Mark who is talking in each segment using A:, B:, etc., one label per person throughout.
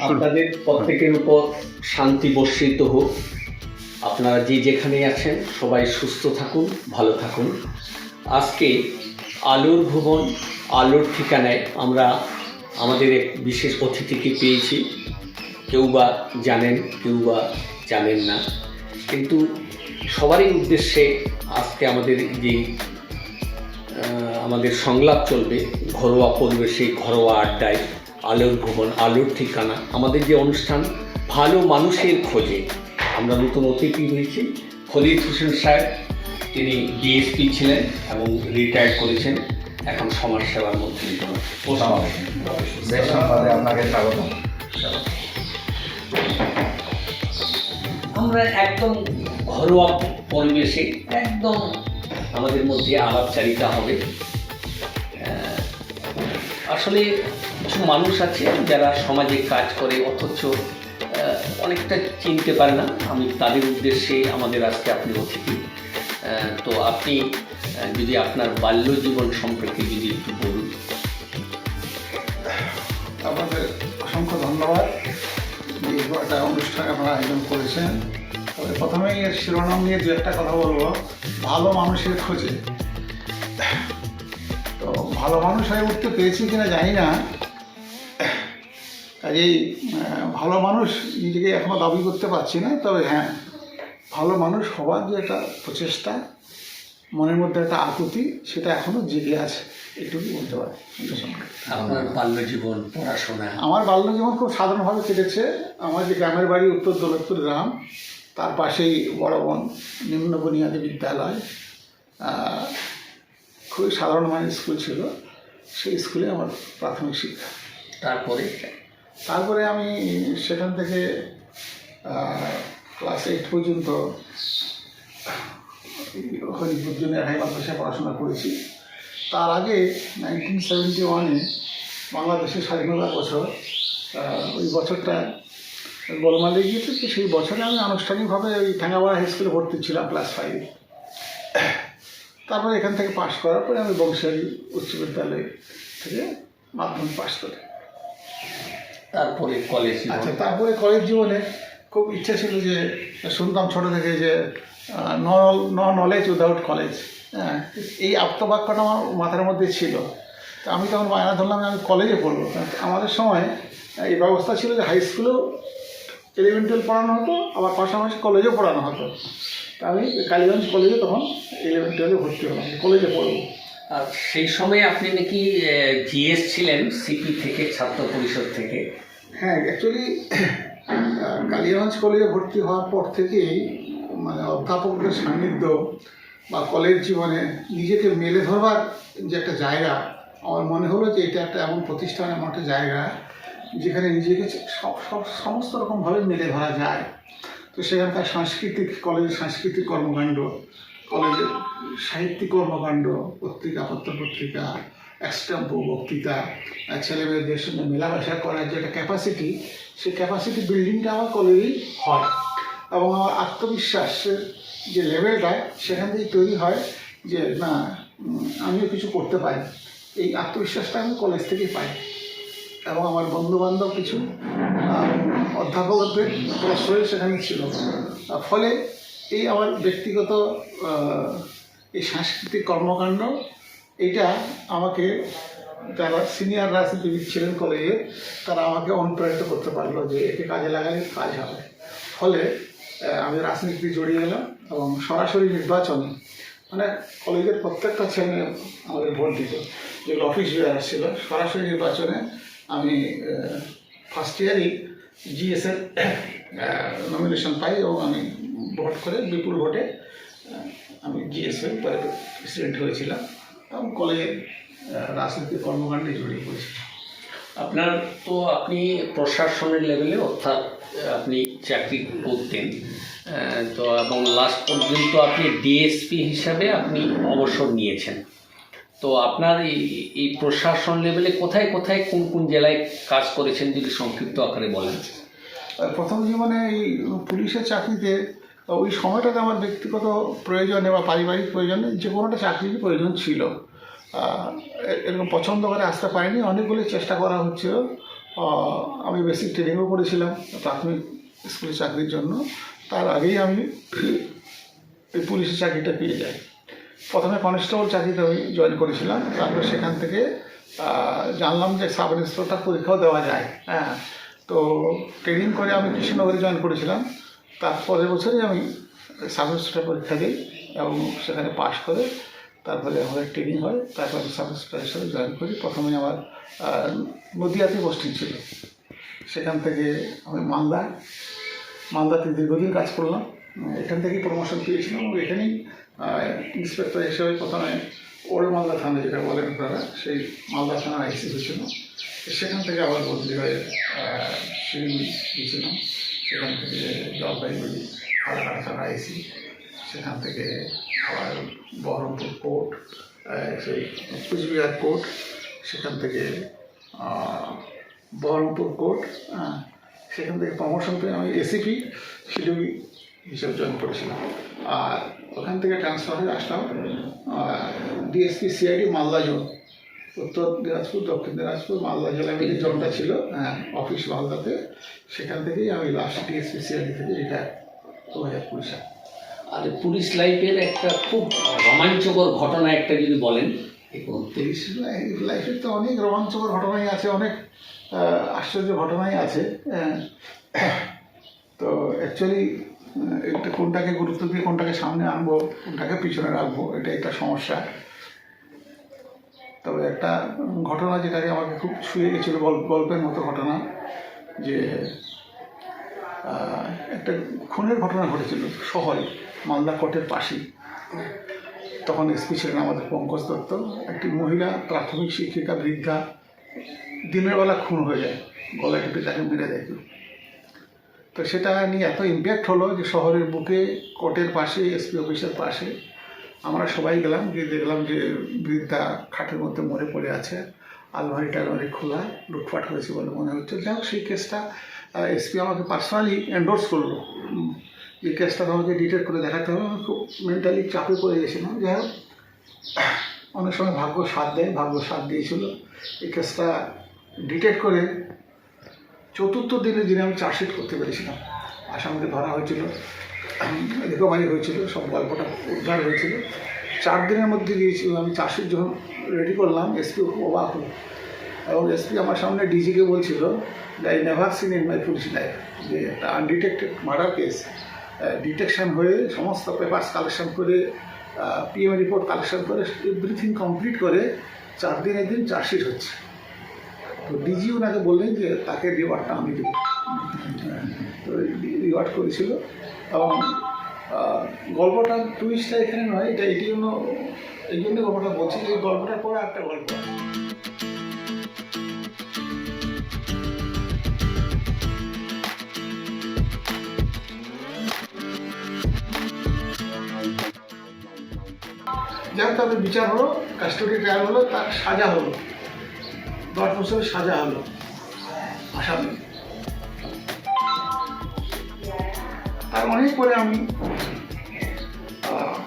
A: আপনাদের প্রত্যেকের উপর শান্তি বর্ষিত হোক। আপনারা যে যেখানে আছেন, সবাই সুস্থ থাকুন, ভালো থাকুন। আজকে আলোর ভুবন, আলোর ঠিকানায় আমরা আমাদের এক বিশেষ অতিথিকে পেয়েছি। কেউ বা জানেন, কেউ বা জানেন না। কিন্তু সবারই উদ্দেশ্যে আজকে আমাদের যে আমাদের সংলাপ চলবে, ঘরোয়া পরিবেশে ঘরোয়া আড্ডায়। আলোর ভুবন আলোর ঠিকানা আমাদের যে অনুষ্ঠান ভালো মানুষের খোঁজে। আমরা নতুন অতিথি হয়েছি। খলিদ হোসেন সাহেব তিনি ডিএসপি ছিলেন এবং রিটায়ার করেছেন। এখন সমাজ সেবার মধ্যে
B: বেশ আপনাকে স্বাগত
A: আমরা একদম ঘরোয়া পরিবেশে একদম আমাদের মধ্যে আলাপচারিতা হবে। আসলে কিছু মানুষ আছে যারা সমাজে কাজ করে, অথচ অনেকটা চিনতে পারে না। আমি তাদের উদ্দেশ্যে আমাদের আজকে আপনি অতিথি। তো আপনি যদি আপনার বাল্য জীবন সম্পর্কে যদি একটু বলুন।
B: আপনাদের অসংখ্য ধন্যবাদ। এই একটা অনুষ্ঠান আপনারা আয়োজন করেছেন। তবে প্রথমেই এর শিরোনাম নিয়ে দু একটা কথা বলব। ভালো মানুষের খোঁজে। তো ভালো মানুষ হয়ে উঠতে পেরেছি কিনা জানি না। কাজেই ভালো মানুষ নিজেকে এখনও দাবি করতে পারছি না তবে হ্যাঁ ভালো মানুষ হওয়ার যে একটা প্রচেষ্টা মনের মধ্যে একটা আকুতি সেটা এখনও জেগে আছে এটুকু বলতে পারি।
A: আপনার বাল্য জীবন পড়াশোনা?
B: আমার বাল্যজীবন খুব সাধারণভাবে কেটেছে। আমার যে গ্রামের বাড়ি উত্তর দৌলতপুর গ্রাম তার পাশেই বড় বন নিম্ন বুনিয়াদী বিদ্যালয় খুবই সাধারণ মানের স্কুল ছিল। সেই স্কুলে আমার প্রাথমিক শিক্ষা।
A: তারপরে?
B: তারপরে আমি সেখান থেকে ক্লাস এইট পর্যন্ত হরিপুর জুনিয়র হাই মাদ্রাসায় পড়াশোনা করেছি। তার আগে নাইনটিন সেভেন্টি ওয়ানে বাংলাদেশের স্বাধীনতা বছর ওই বছরটা গোলমালে গিয়েছে, তো সেই বছরে আমি আনুষ্ঠানিকভাবে ওই ঠ্যাঙ্গাপাড়া হাই স্কুলে ভর্তি ছিলাম ক্লাস ফাইভে তারপরে এখান থেকে পাশ করার পরে আমি বংশালী উচ্চ বিদ্যালয় থেকে মাধ্যমিক পাশ করি।
A: তারপরে কলেজ
B: আচ্ছা তারপরে কলেজ জীবনে খুব ইচ্ছা ছিল যে, শুনতাম ছোট থেকে যে নো নলেজ উইদাউট কলেজ হ্যাঁ এই আপ্তবাক্যটা আমার মাথার মধ্যে ছিল। তো আমি তখন বায়না ধরলাম আমি কলেজে পড়ব। আমাদের সময় এই ব্যবস্থা ছিল যে হাই স্কুলেও ইলেভেন টুয়েলভ পড়ানো হতো, আবার পাশাপাশি কলেজেও পড়ানো হতো। তা আমি কালীগঞ্জ কলেজে তখন ইলেভেন টুয়েলভে ভর্তি হলাম কলেজে পড়ব।
A: সেই সময় আপনি নাকি জিএস ছিলেন, সিপি থেকে, ছাত্র পরিষদ থেকে।
B: হ্যাঁ অ্যাকচুয়ালি কালিয়াগঞ্জ কলেজে ভর্তি হওয়ার পর থেকেই মানে অধ্যাপকদের সান্নিধ্য বা কলেজ জীবনে নিজেকে মেলে ধরবার যে একটা জায়গা, আমার মনে হলো যে এটা একটা এমন প্রতিষ্ঠান, এমন একটা জায়গা, যেখানে নিজেকে সব সব, সমস্ত রকমভাবে মেলে ধরা যায়। তো সেখানকার সাংস্কৃতিক, কলেজের সাংস্কৃতিক কর্মকাণ্ড কলেজের সাহিত্যিক কর্মকাণ্ড, পত্রিকা পত্র পত্রিকা এক্সটাম্পো বক্তৃতা ছেলেমেয়েদের সঙ্গে মেলামেশা করার যে একটা ক্যাপাসিটি সেই ক্যাপাসিটি বিল্ডিংটা আমার কলেজেই হয়। এবং আমার আত্মবিশ্বাসের যে লেভেলটা সেখান থেকেই তৈরি হয় যে, না আমিও কিছু করতে পারি। এই আত্মবিশ্বাসটা আমি কলেজ থেকেই পাই। এবং আমার বন্ধু বান্ধব কিছু অধ্যাপকদের প্রশ্রয় সেখানে ছিল। ফলে এই আমার ব্যক্তিগত এই সাংস্কৃতিক কর্মকাণ্ড এটা আমাকে যারা সিনিয়র রাজনীতিবিদ ছিলেন কলেজে, তারা আমাকে অনুপ্রাণিত করতে পারল যে একে কাজে লাগালে কাজ হবে। ফলে আমি রাজনীতিতে জড়িয়ে গেলাম এবং সরাসরি নির্বাচনে মানে কলেজের প্রত্যেকটা ছেলে আমাদের ভোট দিত। যেগুলো অফিস বিহার ছিল সরাসরি নির্বাচনে আমি ফার্স্ট ইয়ারই জিএসের নমিনেশন পাই এবং আমি ভোট করে বিপুল ভোটে আমি জিএসের পরে প্রেসিডেন্ট হয়েছিলাম। এবং কলেজের আহ, রাজনৈতিক কর্মকাণ্ডে জড়িয়ে পড়েছি।
A: আপনার তো আপনি প্রশাসনের লেভেলে অর্থাৎ আপনি চাকরি করতেন তো এবং লাস্ট পর্যন্ত আপনি ডিএসপি হিসাবে আপনি অবসর নিয়েছেন। তো আপনার এই এই প্রশাসন লেভেলে কোথায় কোথায় কোন কোন জেলায় কাজ করেছেন যদি সংক্ষিপ্ত আকারে বলেন?
B: প্রথম জীবনে এই পুলিশের চাকরিতে ওই সময়টাতে আমার ব্যক্তিগত প্রয়োজনে বা পারিবারিক প্রয়োজনে যে কোনো একটা চাকরির প্রয়োজন ছিল। এরকম পছন্দ করে আসতে পারিনি। অনেকগুলি চেষ্টা করা হচ্ছিল। আমি বেসিক ট্রেনিংও করেছিলাম প্রাথমিক স্কুলে চাকরির জন্য। তার আগেই আমি এই পুলিশের চাকরিটা পেয়ে যাই। প্রথমে কনস্টেবল চাকরিতে আমি জয়েন করেছিলাম। তারপর সেখান থেকে জানলাম যে সাব ইন্সপেক্টর পরীক্ষাও দেওয়া যায়। হ্যাঁ তো ট্রেনিং করে আমি কৃষ্ণনগরে জয়েন করেছিলাম। তার পরের বছরই আমি সাব পরীক্ষা দিই এবং সেখানে পাশ করে তারপরে আমাদের ট্রেনিং হয়, তারপরে আমি সাব ইন্সপেক্টর হিসাবে জয়েন করি। প্রথমে আমার নদিয়াতে পোস্টিং ছিল। সেখান থেকে আমি মালদা, মালদাতে দীর্ঘদিন কাজ করলাম। এখান থেকেই প্রমোশন পেয়েছিলাম এবং এখানেই ইন্সপেক্টর হিসেবে প্রথমে ওল্ড মালদা থানা যেটা বলেন আপনারা, সেই মালদা থানার আইসি হয়েছিল সেখান থেকে আবার বদলি হয়ে শিলিগুড়ি গিয়েছিলাম। সেখান থেকে জলপাইগুড়ি থানা আইসি সেখান থেকে আবার বহরমপুর কোর্ট সেই কুচবিহার কোর্ট সেখান থেকে বহরমপুর কোর্ট হ্যাঁ, সেখান থেকে প্রমোশন পেয়ে আমি এসিপি শিলিগুড়ি হিসেবে জয়েন করেছিলাম। আর ওখান থেকে ট্রান্সফার হয়ে আসলাম DSP CID Malda zone. Uttar Dinajpur Dakshin Dinajpur Malda জেলায় যে জোনটা ছিল হ্যাঁ অফিস মালদাতে। সেখান থেকেই আমি লাস্ট ডিএসপি সিআইডি থেকে রিটায়ার দু হাজার কুড়ি সাল
A: আর পুলিশ লাইফের একটা খুব রোমাঞ্চকর ঘটনা একটা যদি বলেন।
B: পুলিশ লাইফের তো অনেক রোমাঞ্চকর ঘটনাই আছে অনেক আশ্চর্য ঘটনাই আছে হ্যাঁ। তো অ্যাকচুয়ালি একটা কোনটাকে গুরুত্ব দিয়ে কোনটাকে সামনে আনব কোনটাকে পিছনে রাখব এটা একটা সমস্যা। তবে একটা ঘটনা যেটাকে আমাকে খুব ছুঁয়ে গেছিল, গল্প, গল্পের মতো ঘটনা, যে একটা খুনের ঘটনা ঘটেছিল শহরে, মালদা কোর্টের পাশেই। তখন এসপি ছিলেন আমাদের পঙ্কজ দত্ত। একটি মহিলা, প্রাথমিক শিক্ষিকা, বৃদ্ধা, দিনের বেলা খুন হয়ে যায়, গলায় টিপে তাকে মেরে দেয়। তো সেটা নিয়ে এত ইম্প্যাক্ট হলো যে শহরের বুকে কোর্টের পাশে এসপি অফিসের পাশে আমরা সবাই গেলাম গিয়ে দেখলাম যে বৃদ্ধা খাটের মধ্যে মরে পড়ে আছে আলমারি টালমারি খোলা লুটপাট হয়েছে বলে মনে হচ্ছে। যাই হোক সেই কেসটা এসপি আমাকে পার্সোনালি এন্ডোর্স করল। এই কেসটা আমাকে ডিটেক্ট করে দেখাতে হবে। আমি খুব মেন্টালি চাপে পড়ে গেছিলাম। যাই হোক অনেক সময় ভাগ্য সাথ দেয় ভাগ্য সাথ দিয়েছিল। এই কেসটা ডিটেক্ট করে চতুর্থ দিনের দিনে আমি চার্জশিট করতে পেরেছিলাম। আসামিকে ধরা হয়েছিল। রিকভারি হয়েছিল, সব গল্পটা উদ্ধার হয়েছিল। চার দিনের মধ্যে দিয়েছি আমি চার্জশিট যখন রেডি করলাম এসপি অবাক হলো। এবং এসপি আমার সামনে ডিজিকে বলছিল I never seen in my police life যে একটা আনডিটেক্টেড মার্ডার কেস ডিটেকশন হয়ে সমস্ত পেপার্স কালেকশন করে পিএম রিপোর্ট কালেকশন করে এভরিথিং কমপ্লিট করে চার দিনের দিন চার্জশিট হচ্ছে। তো ডিজি ওনাকে বললেন যে, তাকে রিওয়ার্ডটা আমি দেবো। তো রিওয়ার্ড করেছিল। এবং গল্পটা টুইস্টটা এখানে নয়, এটা এই জন্য এই জন্য গল্পটা বলছি যে গল্পটার পরে একটা গল্প। যাক তাদের বিচার হলো কাস্টডি ট্রায়াল হলো, তার সাজা হলো। দশ বছরের সাজা হলো। আসামি অনেক পরে আমি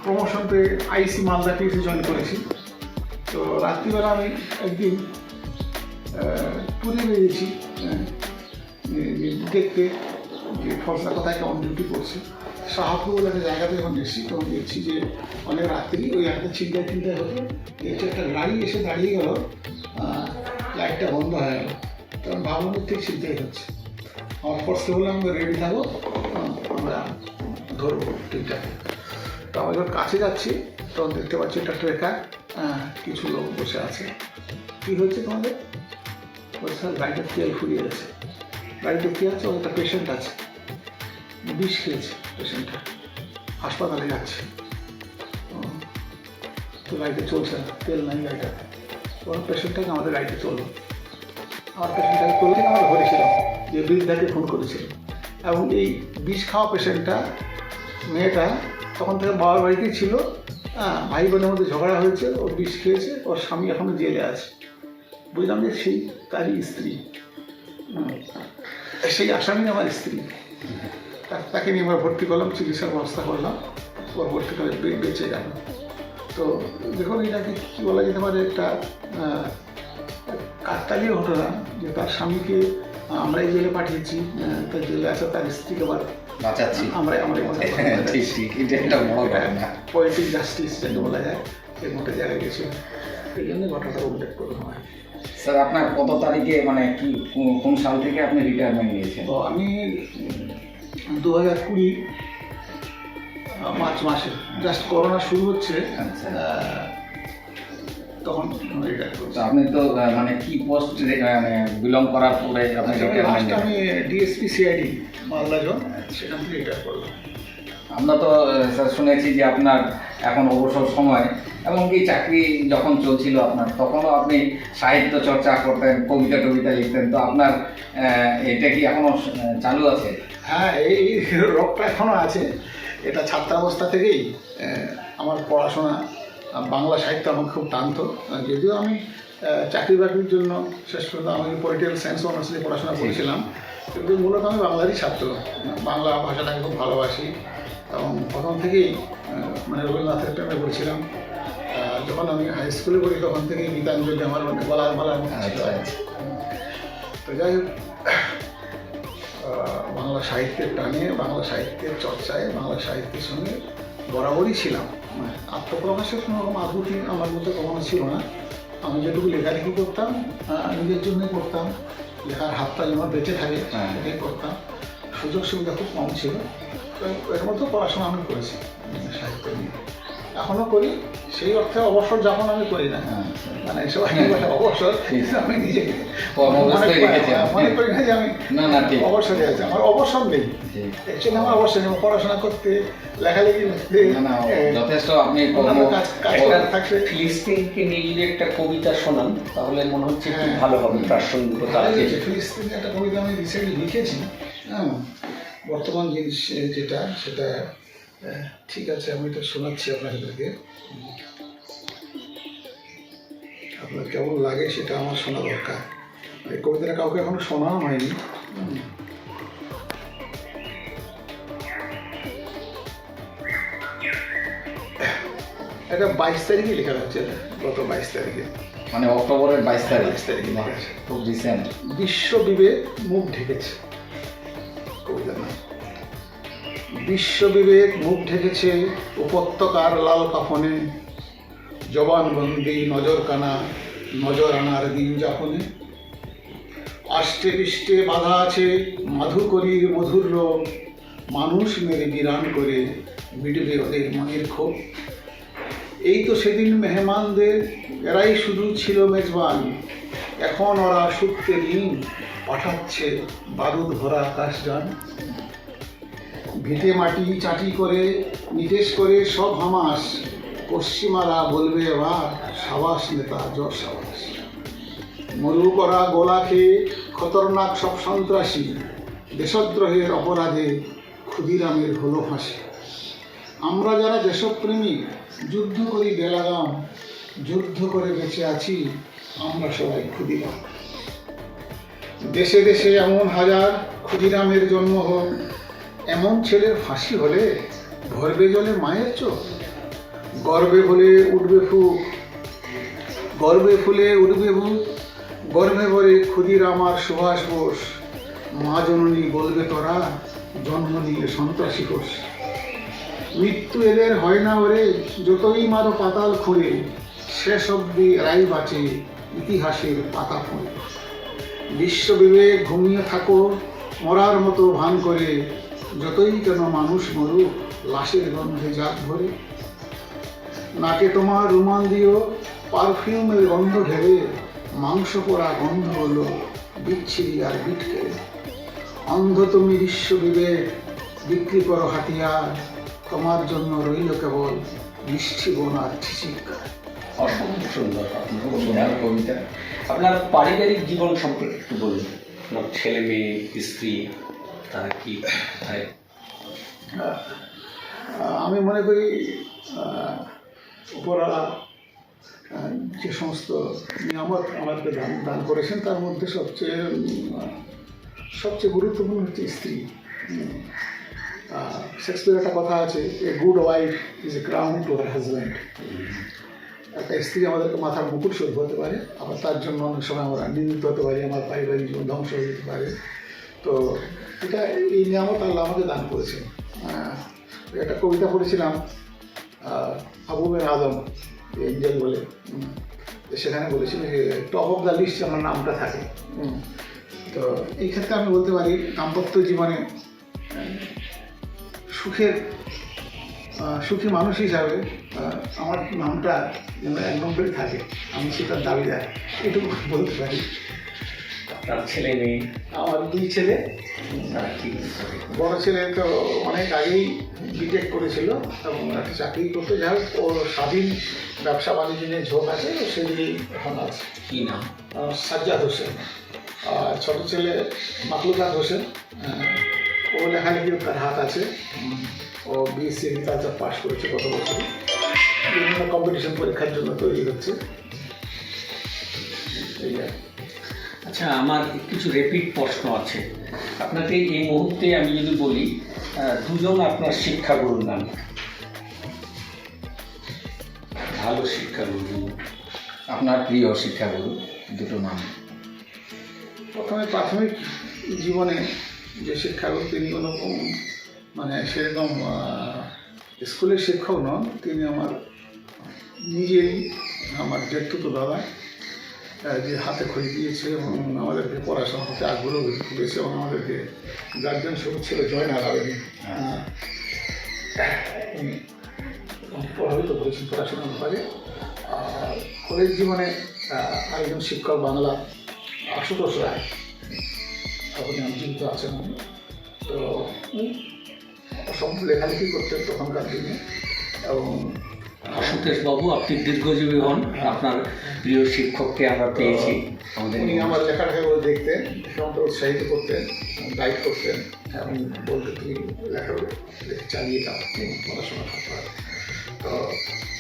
B: প্রমোশন পেয়ে আইসি মালদা পিএসি জয়েন করেছি। তো রাত্রিবেলা আমি একদিন ট্যুরে বেরিয়েছি আহ, যে- যে দেখতে যে ফসলা কোথায় কেমন ডিউটি করছে শাহপুর বলে একটা জায়গাতে যখন এসেছি তখন দেখছি যে অনেক রাত্রি ওই একটা চিন্তায় চিন্তায় হতো দেখছি একটা গাড়ি এসে দাঁড়িয়ে গেল লাইটটা বন্ধ হয়ে গেল। তখন ভাবলাম ঠিক চিন্তাই হচ্ছে? আমার ফোর্সকে বললাম আমরা রেডি আমরা ধরবো ঠিকঠাক তো আমরা যখন কাছে যাচ্ছি, তখন দেখতে পাচ্ছি একটা ট্রেকার কিছু লোক বসে আছে। কী হয়েছে তোমাদের? স্যার, গাড়িটা তেল ফুরিয়ে গেছে। গাড়িতে কী আছে? ওর একটা পেশেন্ট আছে। বিষ খেয়েছে পেশেন্টটা হাসপাতালে যাচ্ছে। তো গাড়িতে চলছে না, তেল নাই গাড়িটাতে ওর পেশেন্টটাকে আমাদের গাড়িতে চলল আমার পেশেন্টটাকে তুলে, আমরা ধরেছিলাম যে বৃদ্ধাকে ফোন করেছিল এবং এই বিষ খাওয়া পেশেন্টটা, মেয়েটা তখন থেকে বাবার বাড়িতেই ছিল। হ্যাঁ ভাই বোনের মধ্যে ঝগড়া হয়েছে, ও বিষ খেয়েছে, ওর স্বামী এখনও জেলে আছে। বুঝলাম যে সেই তারই স্ত্রী। সেই আসামি আমার স্ত্রী। তাকে নিয়ে আমরা ভর্তি করলাম, চিকিৎসার ব্যবস্থা করলাম, ওর ভর্তি করে বে- বেঁচে গেল। তো দেখুন, এটাকে কী বলা যেতে পারে, একটা কাকতালীয় ঘটনা যে তার স্বামীকে আমরাই জেলে পাঠিয়েছি তার জেলে আছে তার স্ত্রীকে আবার
C: বাঁচাচ্ছি।
B: আমরাই আমরাই
C: ঠিক ঠিক এটা একটা বড় ঘটনা।
B: পয়েটিক জাস্টিস যাকে বলা যায় এর মধ্যে জায়গায় গেছিল। এই জন্য ঘটনাটা উল্লেখ করে হয়।
C: স্যার আপনার কত তারিখে মানে কি কোন- কোন সাল থেকে আপনি রিটায়ারমেন্ট নিয়েছেন?
B: তো আমি দু হাজার কুড়ি মার্চ মাসে। জাস্ট করোনা শুরু হচ্ছে।
C: আচ্ছা।
B: তখন
C: আপনি তো মানে কি পোস্ট মানে বিলং করার পরে আপনি
B: আমি ডিএসপি সিআইডি মালদা জোন সেখান থেকে রিটায়ার করলাম।
C: আমরা তো স্যার শুনেছি যে আপনার এখন অবসর সময় এমনকি চাকরি যখন চলছিল আপনার তখনও আপনি সাহিত্য চর্চা করতেন কবিতা টবিতা লিখতেন তো আপনার এটা কি এখনও আহ, চালু আছে?
B: হ্যাঁ এই রোগটা এখনও আছে। এটা ছাত্রাবস্থা থেকেই আমার পড়াশোনা বাংলা সাহিত্য আমার খুব টানতো। যদিও আমি চাকরি বাকরির জন্য শেষ পর্যন্ত আমি পলিটিক্যাল সায়েন্স অনার্স নিয়ে পড়াশোনা করেছিলাম। কিন্তু মূলত আমি বাংলারই ছাত্র। বাংলা ভাষাটাকে খুব ভালোবাসি। এবং প্রথম থেকেই মানে রবীন্দ্রনাথের প্রেমে পড়েছিলাম। যখন আমি হাই স্কুলে পড়ি তখন থেকেই গীতাঞ্জলি আমার মানে বলার বলার তো যাই হোক বাংলা সাহিত্যের টানে বাংলা সাহিত্যের চর্চায় বাংলা সাহিত্যের সঙ্গে বরাবরই ছিলাম। মানে আত্মপ্রকাশের কোনো রকম আমার মধ্যে কখনো ছিল না। আমি যেটুকু লেখালেখি করতাম নিজের জন্যই করতাম লেখার হাতটা যেন বেঁচে থাকে
C: হ্যাঁ।
B: সেটাই করতাম। সুযোগ সুবিধা খুব কম ছিল। তো এর মধ্যে পড়াশোনা আমি করেছি সাহিত্য নিয়ে। এখনও করি সেই অর্থে অবসর যাপন আমি করি না।
C: আচ্ছা।
B: মানে বলে অবসর আমি নিজেকে মনে করি- না যে আমি
C: না না ঠিক।
B: অবসরে আছে আমার অবসর নেই। অ্যাকচুয়ালি আমার অবসর নেই। পড়াশোনা করতে লেখালেখি করতে
C: না না যথেষ্ট আপনি
A: ফিলিস্তিনকে নিয়ে যদি একটা কবিতা শোনান তাহলে মনে হচ্ছে খুব
B: হ্যাঁ।
A: ভালো হবে প্রাসঙ্গিকতা
B: ফিলিস্তিনে একটা কবিতা আমি রিসেন্টলি লিখেছি হ্যাঁ। বর্তমান জিনিস যেটা সেটা ঠিক আছে আমি এটা শোনাচ্ছি আপনাদেরকে আপনার কেমন লাগে সেটা আমার শোনা দরকার। এই কবিতাটা কাউকে এখনও শোনানো হয়নি। এটা বাইশ তারিখে লেখা হচ্ছে এটা গত বাইশ তারিখে।
C: মানে অক্টোবরের বাইশ তারিখ।
B: বাইশ তারিখে।
C: খুব রিসেন্ট
B: বিশ্ব বিবেক মুখ ঢেকেছে। বিশ্ব বিবেক মুখ ঢেকেছে উপত্যকার লাল কাফনে। জবানবন্দি নজর কানা, নজর আনার দিন যাপনে। আষ্টে পৃষ্ঠে বাধা আছে মাধুকরীর মধুর রোগ। মানুষ মেরে বিরান করে মিটবে ওদের মনের ক্ষোভ। এই তো সেদিন মেহমানদের, এরাই শুধু ছিল মেজবান। এখন ওরা সূত্রে দিন পাঠাচ্ছে বারুদ ভরা আকাশ যান ভিটে মাটি চাটি করে নিতেশ করে সব হামাস। পশ্চিমারা বলবে এবার সাবাস নেতা, জয় সাবাস। মরু করা গোলা খেয়ে খতরনাক সব সন্ত্রাসী, দেশদ্রোহের অপরাধে ক্ষুদিরামের হলো ফাঁসি। আমরা যারা দেশপ্রেমী, যুদ্ধ করি বেলাগাম, যুদ্ধ করে বেঁচে আছি, আমরা সবাই ক্ষুদিরাম। দেশে দেশে এমন হাজার ক্ষুদিরামের জন্ম হোক এমন ছেলের ফাঁসি হলে ভরবে জলে মায়ের চোখ? গর্বে বলে উঠবে ফুক, গর্বে ফুলে উঠবে বুক গর্বে ভরে ক্ষুদিরাম আর সুভাষ বোস। মা জননী বলবে তোরা, জন্ম নিয়ে সন্ত্রাসী কোষ। মৃত্যু এদের হয় না ওরে, যতই মারো পাতাল খুঁড়ে, শেষ অব্দি রাই বাঁচে ইতিহাসের পাতা পড়ে বিশ্ববিবেক ঘুমিয়ে থাকো, মরার মতো ভান করে যতই কেন মানুষ মরুক, লাশের গন্ধে জাত ভরে। নাকে তোমার রুমাল দিও পারফিউমের গন্ধ ঢেলে, মাংস পোড়া গন্ধ হলো বিচ্ছিরি আর বিটকে। অন্ধ তুমি বিশ্ব বিবেক, বিক্রি করো হাতিয়ার, তোমার জন্য রইল কেবল মিষ্টি বোন আর ঠিচিকার
A: অসম্ভব সুন্দর আপনার কবিতা। আপনার পারিবারিক জীবন সম্পর্কে একটু বলুন। আপনার ছেলে মেয়ে, স্ত্রী কি
B: আমি মনে করি আহ, উপরওয়ালা যে সমস্ত নিয়ামত আমাকে দান দান করেছেন তার মধ্যে সবচেয়ে সবচেয়ে গুরুত্বপূর্ণ হচ্ছে স্ত্রী। শেক্সপিয়ার একটা কথা আছে a good wife is a crown to her husband একটা স্ত্রী আমাদেরকে মাথার মুকুট শোধ হতে পারে আবার তার জন্য অনেক সময় আমরা নিন্দিত হতে পারি আমার পারিবারিক জীবন ধ্বংস হয়ে যেতে পারে। তো এটা এই নিয়ামত আল্লাহ আমাকে দান করেছেন। আহ, একটা কবিতা পড়েছিলাম আহ, আবু বের আদম এঞ্জেল বলে। তো সেখানে বলেছিল যে টপ অফ দ্য লিস্ট আমার নামটা থাকে। তো এই ক্ষেত্রে আমি বলতে পারি দাম্পত্য জীবনে সুখের সুখী মানুষ হিসাবে আমার নামটা যেন এক নম্বরে থাকে। আমি সেটার দাবিদার এটুকু বলতে পারি।
A: আপনার ছেলে মেয়ে।
B: আমার দুই ছেলে।
A: তারা কি?
B: বড় ছেলে তো অনেক আগেই বিটেক করেছিল এবং একটা চাকরি করতে যাই হোক ওর স্বাধীন ব্যবসা বাণিজ্য নিয়ে ঝোঁক আছে সেদিকেই এখন আছে।
A: কি নাম?
B: সাজ্জাদ হোসেন। আর ছোটো ছেলে মাকলুকাত হোসেন। ও লেখালেখির তার হাত আছে। ও বিএসসি এগ্রিকালচার পাস করেছে গত বছর। বিভিন্ন কম্পিটিশন পরীক্ষার জন্য তৈরি হচ্ছে। এই আর।
A: আচ্ছা আমার কিছু রেপিড প্রশ্ন আছে। আপনাকে এই মুহূর্তে আমি যদি বলি দুজন আপনার শিক্ষাগুরুর নাম ভালো শিক্ষাগুরু।
C: আপনার প্রিয় শিক্ষাগুরু দুটো নাম।
B: প্রথমে প্রাথমিক জীবনে যে শিক্ষাগুরু তিনি কোনো মানে সেরকম স্কুলের শিক্ষক নন তিনি আমার নিজেরই আমার জেঠুতো দাদা। যে হাতে খড়ি দিয়েছে এবং আমাদেরকে পড়াশোনা করতে আগ্রহ করেছে এবং আমাদেরকে গার্জেন সবুজ ছিল জয়নাল আবেদিন প্রভাবিত করেছেন পড়াশোনার ব্যাপারে। আর কলেজ জীবনে আরেকজন শিক্ষক বাংলা আশুতোষ রায়। এখন আমি জীবিত আছেন। তো অসম্ভব লেখালেখি করতেন তখনকার দিনে। এবং
A: আশুতোষ বাবু আপনি দীর্ঘজীবী হন আপনার প্রিয় শিক্ষককে আমরা পেয়েছি আমাদের
B: উনি আমার লেখালেখাগুলো দেখতেন আমাকে উৎসাহিত করতেন গাইড করতেন এবং বলতে তুমি লেখাগুলো চালিয়ে যাও পড়াশোনা করতে তো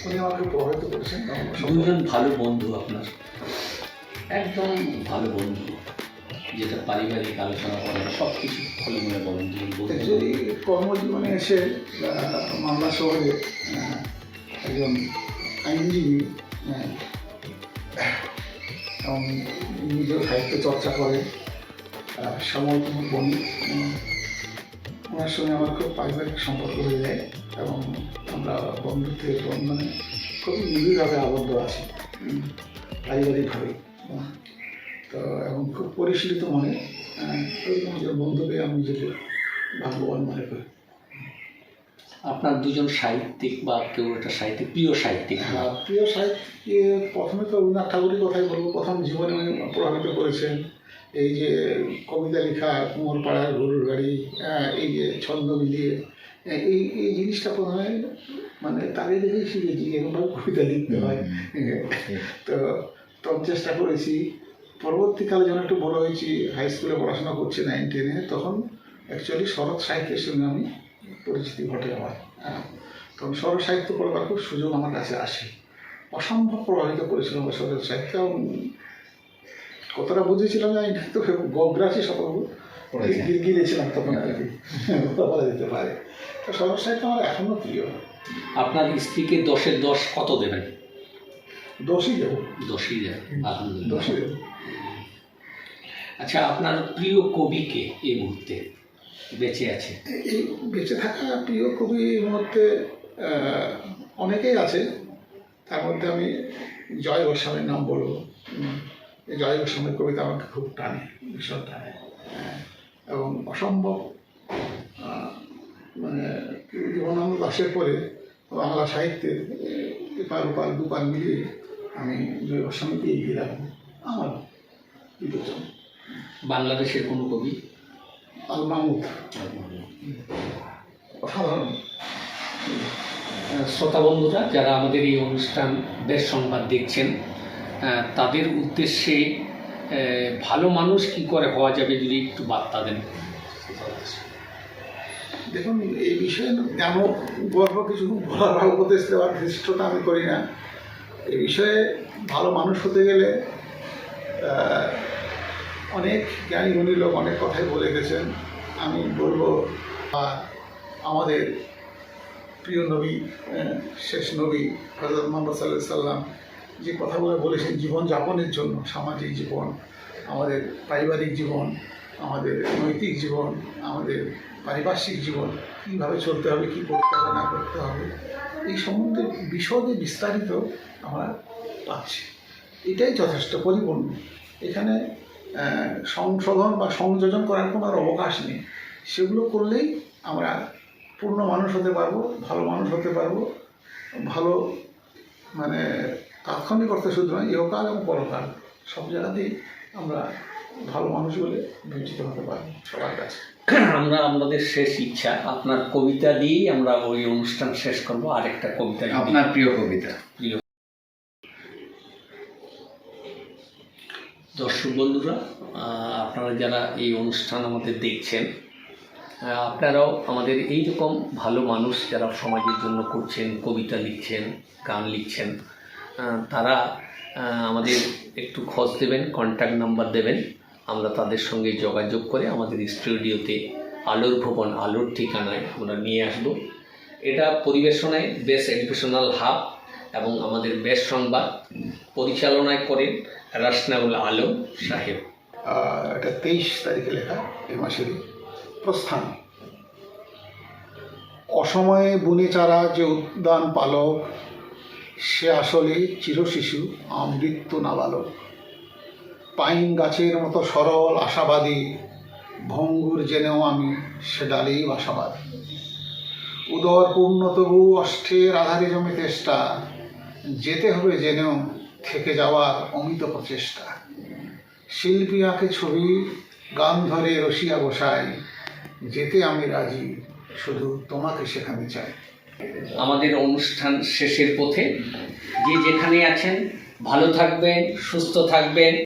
B: উনি আমাকে প্রভাবিত করেছেন।
A: দুজন ভালো বন্ধু আপনার? একদম ভালো বন্ধু যেটা পারিবারিক আলোচনা করেন সব কিছু খোলে মনে বলেন বন্ধু
B: কর্মজীবনে এসে শহরে আহ, একজন আইনজীবী এবং নিজেও সাহিত্য চর্চা করে শ্যামল কুমার ওনার সঙ্গে আমার খুব পারিবারিক সম্পর্ক হয়ে যায় এবং আমরা বন্ধুত্বের বন্ধনে খুবই নিবিড়ভাবে আবদ্ধ আছি পারিবারিকভাবে। তো এবং খুব পরিশীলিত মনে বন্ধুকে আমি নিজেকে ভাগ্যবান মনে করি।
A: আপনার দুজন সাহিত্যিক বা কেউ একটা সাহিত্যিক প্রিয় সাহিত্যিক।
B: আর প্রিয় সাহিত্যে প্রথমে তো রবীন্দ্রনাথ ঠাকুরের কথাই বলব। প্রথম জীবনে উনি প্রভাবিত করেছেন। এই যে কবিতা লেখা কুমোর পাড়ার গরুর গাড়ি এই যে ছন্দ মিলিয়ে এই এই জিনিসটা প্রথমে মানে তাকে দেখেই শিখেছি এরকমভাবে কবিতা লিখতে হয়। তো তখন চেষ্টা করেছি। পরবর্তীকালে যখন একটু বড় হয়েছি হাই স্কুলে পড়াশোনা করছি নাইন টেনে তখন অ্যাকচুয়ালি শরৎ সাহিত্যের সঙ্গে আমি পরিচিতি ঘটে আমার। হ্যাঁ। তখন শরৎ সাহিত্য পড়বার খুব সুযোগ আমার কাছে আসে। অসম্ভব প্রভাবিত করেছিল আমার সাহিত্য কতটা বুঝেছিলাম জানি না তো গগ্রাসী
C: পড়েছেন।
B: গিয়েছিলাম তখন আর কি। বলা যেতে পারে। তো শরৎ সাহিত্য আমার এখনও প্রিয়।
A: আপনার স্ত্রীকে দশের দশ কত দেবেন?
B: দোষই দেবো।
A: দশই আলহামদুলিল্লাহ।
B: দোষই দেবো।
A: আচ্ছা আপনার প্রিয় কবিকে এই মুহূর্তে? বেঁচে আছে।
B: এই বেঁচে থাকা প্রিয় কবি এই মুহূর্তে অনেকেই আছে তার মধ্যে আমি জয় গোস্বামীর নাম বলব। এই জয় গোস্বামীর কবিতা আমাকে খুব টানে ভীষণ টানে। এবং অসম্ভব মানে জীবনানন্দ দাসের পরে বাংলা সাহিত্যের এপার ওপার দুপার মিলিয়ে আমি জয় গোস্বামীকে এগিয়ে রাখব আমার বিবেচন
A: বাংলাদেশের কোনো কবি
B: আল অসাধারণ।
A: আহ, শ্রোতা বন্ধুরা যারা আমাদের এই অনুষ্ঠান দেশ সংবাদ দেখছেন তাদের উদ্দেশ্যে ভালো মানুষ কি করে হওয়া যাবে যদি একটু বার্তা দেন?
B: দেখুন এই বিষয়ে জ্ঞান গর্ব কিছু বলার বা উপদেশ দেওয়ার ধৃষ্টতা আমি করি না। এই বিষয়ে ভালো মানুষ হতে গেলে অনেক জ্ঞানী গুণী লোক অনেক কথাই বলে গেছেন। আমি বলব আমাদের প্রিয় নবী শেষ নবী হজরত মোহাম্মদ সাল্লাহ সাল্লাম যে কথাগুলো বলেছেন, জীবন যাপনের জন্য, সামাজিক জীবন, আমাদের পারিবারিক জীবন, আমাদের নৈতিক জীবন, আমাদের পারিপার্শ্বিক জীবন, কীভাবে চলতে হবে, কী করতে হবে, না করতে হবে, এই সম্বন্ধে বিশদে বিস্তারিত আমরা পাচ্ছি। এটাই যথেষ্ট পরিপূর্ণ। এখানে সংশোধন বা সংযোজন করার কোনো আর অবকাশ নেই। সেগুলো করলেই আমরা পূর্ণ মানুষ হতে পারব ভালো মানুষ হতে পারব ভালো মানে তাৎক্ষণিক অর্থে শুধু নয় ইহকাল এবং পরকাল সব জায়গাতেই আমরা ভালো মানুষ বলে বিবেচিত হতে পারব সবার কাছে।
A: আমরা আমাদের শেষ ইচ্ছা আপনার কবিতা দিয়েই আমরা ওই অনুষ্ঠান শেষ করব আরেকটা কবিতা
C: আপনার প্রিয় কবিতা।
A: প্রিয় দর্শক বন্ধুরা আপনারা যারা এই অনুষ্ঠান আমাদের দেখছেন আপনারাও আমাদের এই রকম ভালো মানুষ যারা সমাজের জন্য করছেন, কবিতা লিখছেন, গান লিখছেন তারা আমাদের একটু খোঁজ দেবেন কন্ট্যাক্ট নাম্বার দেবেন। আমরা তাদের সঙ্গে যোগাযোগ করে আমাদের স্টুডিওতে আলোর ভবন, আলোর ঠিকানায় আমরা নিয়ে আসব। এটা পরিবেশনায় বেশ এডুকেশনাল হাব এবং আমাদের বেশ সংবাদ পরিচালনায় করেন রাসনাউল আলম সাহেব।
B: এটা তেইশ তারিখে লেখা এই মাসেরই প্রস্থান। অসময়ে বুনে চারা যে উদ্যান পালক, সে আসলে চিরশিশু আমৃত্যু নাবালক। পাইন গাছের মতো সরল, আশাবাদী, ভঙ্গুর জেনেও আমি সে ডালেই আশাবাদ উদর পূর্ণ তবু অষ্টের আধারে জমে চেষ্টা যেতে হবে জেনেও থেকে যাওয়ার অমিত প্রচেষ্টা। শিল্পী আঁকে ছবি, গান ধরে রশিয়া বসাই যেতে আমি রাজি, শুধু তোমাকে সেখানে চাই।
A: আমাদের অনুষ্ঠান শেষের পথে যে যেখানে আছেন, ভালো থাকবেন, সুস্থ থাকবেন।